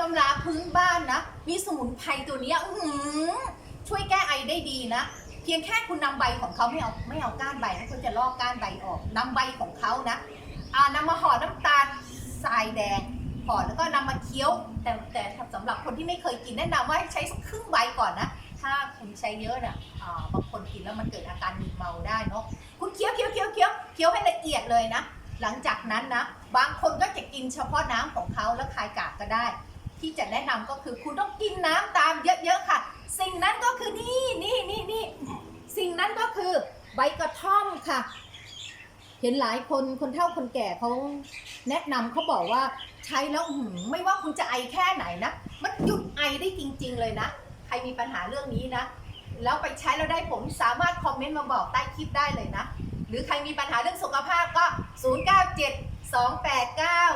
ตำราพื้นบ้านนะ มีสมุนไพรตัวนี้อื้อหือช่วยแก้ไอได้ดีนะ เพียงแค่คุณนำใบของเขาไม่เอาไม่เอาก้านใบนะคุณจะลอกก้านใบออกนำใบของเขานะอ่านำมาห่อน้ำตาลทรายแดงห่อแล้วก็นำมาเคี้ยว แต่แต่สำหรับคนที่ไม่เคยกินแนะนำว่าใช้สักครึ่งใบก่อนนะถ้าคุณใช้เยอะนี่ยอ่าบางคนกินแล้วมันเกิดอาการมึนเมาได้เนาะคุณเคี้ยวเคี้ยวเคี้ยวเคี้ยวเคี้ยวให้ละเอียดเลยนะ หลังจากนั้นนะ บางคนก็จะกินเฉพาะน้ำของเขาแล้วคายกากก็ได้ ที่จะแนะนำก็คือคุณต้องกินน้ำตามเยอะๆค่ะ สิ่งนั้นก็คือนี่นี่นี่นี่สิ่งนั้นก็คือใบกระท่อมค่ะ เห็นหลายคนคนเฒ่าคนแก่เขาแนะนำเขาบอกว่าใช้แล้วหือไม่ว่าคุณจะไอแค่ไหนนะ มันหยุดไอได้จริง ๆ เลยนะ ใครมีปัญหาเรื่องนี้นะ แล้วไปใช้แล้วได้ผลสามารถคอมเมนต์มาบอกใต้คลิปได้เลยนะ หรือใครมีปัญหาเรื่องสุขภาพก็ 0972899